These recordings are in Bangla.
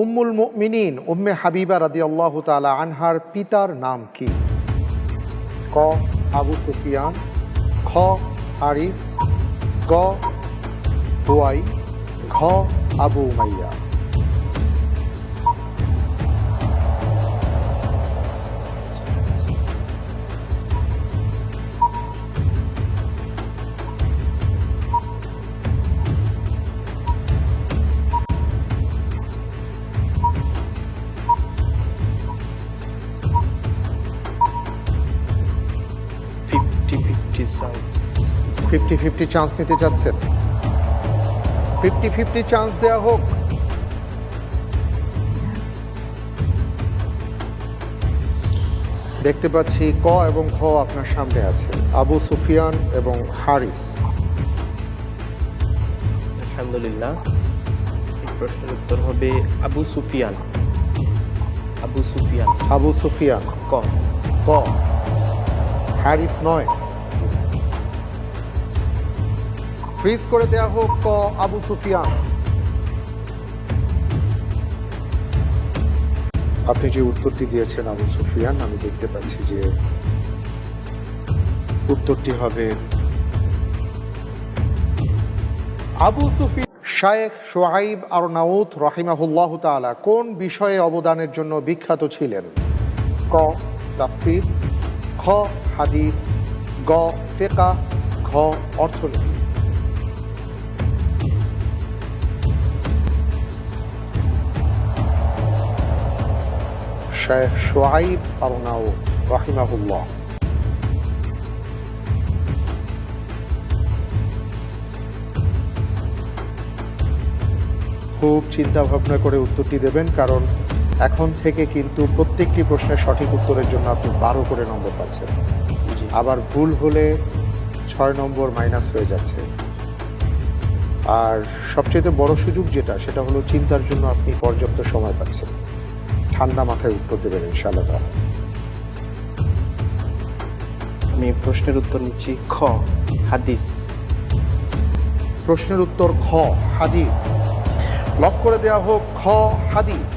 উম্মুল মিনীন উম্মে হাবিবা রাদি আল্লাহ তালা আনহার পিতার নাম কি? ক, আবু সুফিয়ান, খ আরিফ গ, হুয়াই, ঘ, আবু উমাইয়া। ফিফটি ফিফটি চান্স নিতে চাচ্ছেন? ফিফটি ফিফটি চান্স হোক। দেখতে পাচ্ছি ক এবং খ আপনার সামনে আছে। আবু সুফিয়ান এবং হারিস। আলহামদুলিল্লাহ। এই প্রশ্নের উত্তর হবে আবু সুফিয়ান। আবু সুফিয়ান। আবু সুফিয়ান। ক। ক। হ্যারিস নয়। ফ্রিজ করে দেয়া হোক ক আবু সুফিয়ান। আপনি যে উত্তরটি দিয়েছেন আবু সুফিয়ান আমি দেখতে পাচ্ছি যে উত্তরটি হবে আবু সুফিয়ান শায়েখ সোহাইব আর নাউত রহিমাহুল্লাহ তাআলা কোন বিষয়ে অবদানের জন্য বিখ্যাত ছিলেন? ক তাফসির খ হাদিস গ ফেকা ঘ অর্থনীতি। রাহিমাহুল্লাহ। খুব চিন্তা ভাবনা করে উত্তরটি দেবেন কারণ এখন থেকে কিন্তু প্রত্যেকটি প্রশ্নের সঠিক উত্তরের জন্য আপনি বারো করে নম্বর পাচ্ছেন। আবার ভুল হলে ছয় নম্বর মাইনাস হয়ে যাচ্ছে। আর সবচেয়ে বড় সুযোগ যেটা সেটা হলো চিন্তার জন্য আপনি পর্যাপ্ত সময় পাচ্ছেন। ঠান্ডা মাথায় উত্তর দেবেন ইনশাআল্লাহ তাআলা। আমি প্রশ্নের উত্তর নিচ্ছি খ হাদিস। প্রশ্নের উত্তর খ হাদিস। লক করে দেওয়া হোক খ হাদিস।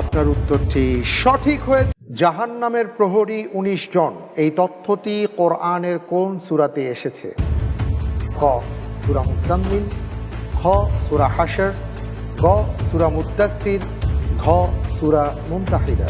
আপনার উত্তরটি সঠিক হয়েছে। জাহান নামের প্রহরী উনিশ জন। এই তথ্যটি কোরআনের কোন সুরাতে এসেছে? খ সূরা মুজাম্মিল খ সূরা হাসর গ সুরা মুদাসির ঘ সুরা মুমতাহিদা